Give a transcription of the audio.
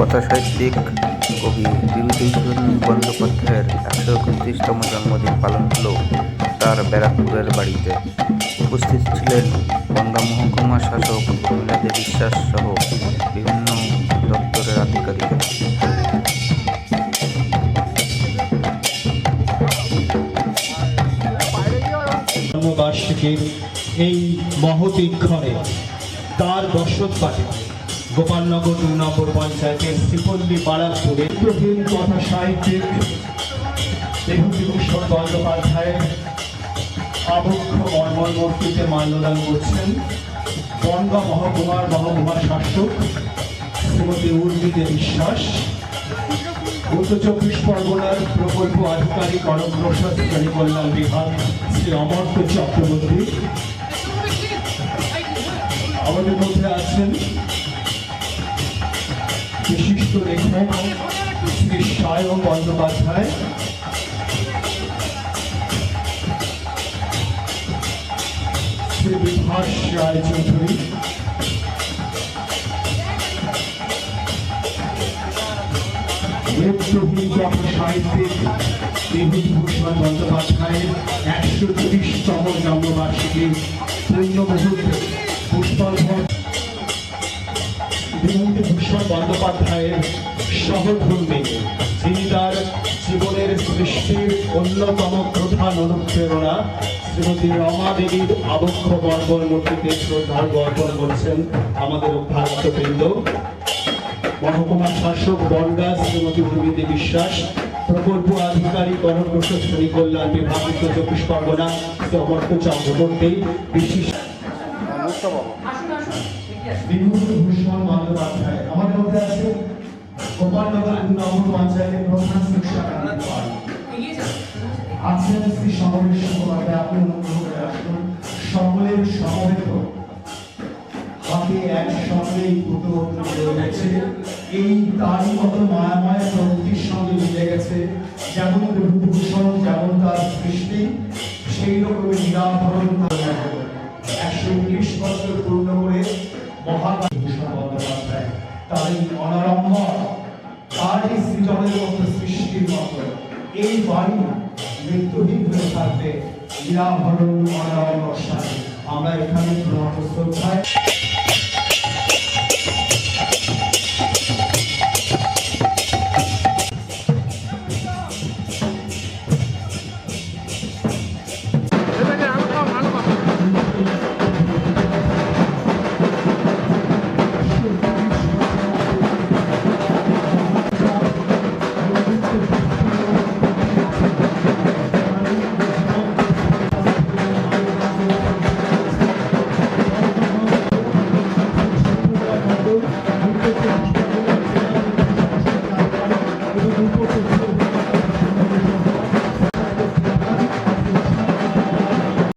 কথাসাহিত্যিক কবি বিভূতিভূষণ বন্দ্যোপাধ্যায়ের একশো একত্রিশতম জন্মদিন পালন হলো তার ব্যারাকপুরের বাড়িতে। উপস্থিত ছিলেন বনগাঁ মহকুমা শাসক মীনাদে বিশ্বাস সহ বিভিন্ন দপ্তরের আধিকারিকেরা। জন্মবার্ষিকীর এই মহতী ঘরে তার দর্শক পাঠে গোপালনগর দুই নম্বর পঞ্চায়েতের শ্রীপল্লী বারাকপুরে প্রবীণ কথা সাহিত্যিক বিভূতিভূষণ বন্দ্যোপাধ্যায় আবক্ষ মর্মল মূর্তিতে মাল্যদান করছেন বনগা মহকুমার মহকুমার শাসক শ্রীমতী উর্মিতে বিশ্বাস। উত্তর চব্বিশ পরগনার প্রকল্প আধিকারিক অনগ্রসর শ্রেণি কল্যাণ বিভাগ, শ্রী অমর্ত্য চক্রবর্তী। আমাদের মধ্যে আছেন বিশিষ্ট লেখক শ্রী সায়ন বন্দ্যোপাধ্যায়। শ্রী বিভাস রায় চৌধুরী। নেত্রহীন সাহিত্যিক বিভূতিভূষণ বন্দ্যোপাধ্যায়ের একশো তিরিশতম জন্মবার্ষিকী পূর্ণ মুহূর্তে বিভূতিভূষণ বন্দ্যোপাধ্যায়ের সহধর্মী যিনি তার জীবনের সৃষ্টির অন্যতম প্রধান অনুপ্রেরণা, শ্রীমতী রমা দেবীর আবক্ষ বর্বর মূর্তিতে শ্রদ্ধার অর্পণ করছেন আমাদের অভ্যাগতবৃন্দ মহকুমা শাসক বনগা, শ্রীমতী উর্মিতে বিশ্বাস, প্রকল্প আধিকারিক শ্রেণি কল্যাণ বিভাগ, চব্বিশ পরগনা অমর্ত্য চক্রবর্তী বিশিষ্ট বন্দ্যোপাধ্যায় আমাদের মধ্যে আছে গোপালনগর নম্বর পঞ্চায়েতের প্রধান শিক্ষক আছেন শ্রী সমরেশ মুখোপাধ্যায় আপনি অনুগ্রহ করে আসুন। সকলের সমবেত হাতে একসঙ্গেই পুতো রয়েছে এই তারই মতো মায়াময় প্রকৃতির সঙ্গে মিলে গেছে। যেমন বিভূতিভূষণ যেমন তার সৃষ্টি সেই রকমই নিরাভরণ বছর পূর্ণ করে মহাভূষণ বন্দ্যোপাধ্যায় তার এই অনারম্ভর তার এই হয়ে থাকবে। নিরাভরণ, অনারম্বর আমরা এখানে প্রণাম শ্রদ্ধায় um pouco